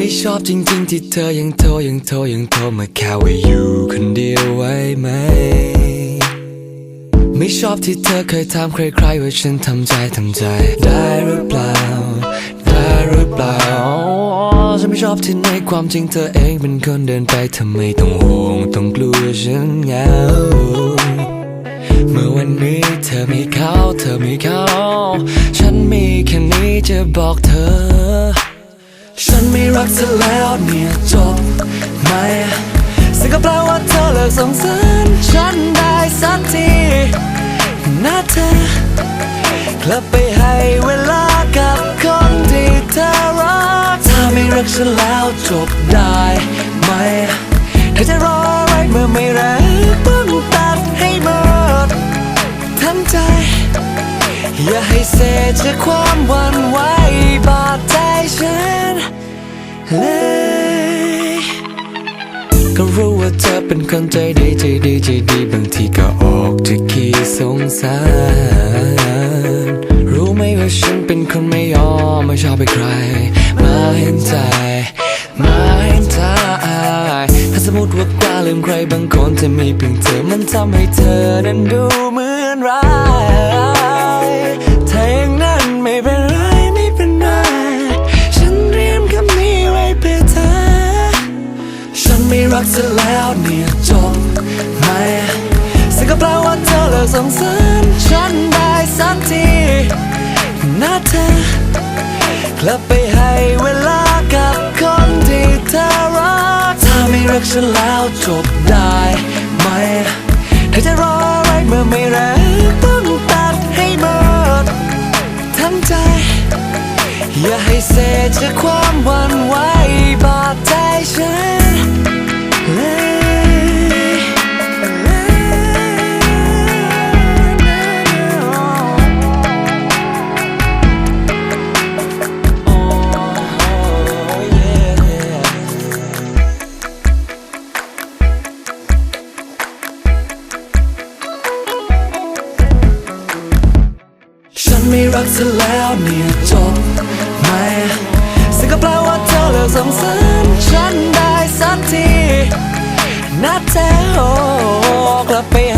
ไม่ชอบจริงๆที่เธอยังโทรยังโทรยังโทรมาแค่ว่าอยู่คนเดียวไว้ไหม ไม่ชอบที่เธอเคยถามใครๆว่าฉันทำใจทำใจ ได้หรือเปล่า ได้หรือเปล่าฉันไม่ชอบที่ในความจริงเธอเองเป็นคนเดินไปทำไมต้องห่วงต้องกลัวฉันเหงาเมื่อวันนี้เธอมีเขาเธอมีเขา ฉันมีแค่นี้จะบอกเธอ ฉันไม่รักเธอแล้วเนี่ยจบไหมซึ่งก็แปลว่าเธอเลิกสงสารฉันได้สักทีนะเธอกลับไปให้เวลากับคนที่เธอรักถ้าไม่รักฉันแล้วจบได้ไหมเธอจะรออะไรเมื่อไม่รักต้องตัดให้หมดทั้งใจ อย่าให้เศษจากความหวั่นไหว เป็นคนใจดีใจดีใจดีบางทีก็ออกจะขี้สงสาร รู้ไหมว่าฉันเป็นคนไม่ยอมไม่ชอบให้ใคร มาเห็นใจ มาเห็นใจถ้าสมมติว่ากล้าลืมใครบางคนจะมีเพียงเธอมันทำให้เธอนั้นดูเหมือนร้าย ไม่รักเธอแล้วเนี่ยจบไหมซึ่งก็แปลว่าเธอเลิกสงสารฉันได้สักทีนะเธอกลับไปให้เวลากับคนที่เธอรักถ้าไม่รักฉันแล้วจบได้ไหมเธอจะรออะไรเมื่อไม่รักต้องตัดให้หมดทั้งใจ อย่าให้เศษจากความหวั่นไหวบาดใจฉัน ซะแล้วเนี่ยจบไหมซึ่งก็แปลว่าเธอเลิกสงสารฉันได้สักทีนะเธอโอ้กลับไปห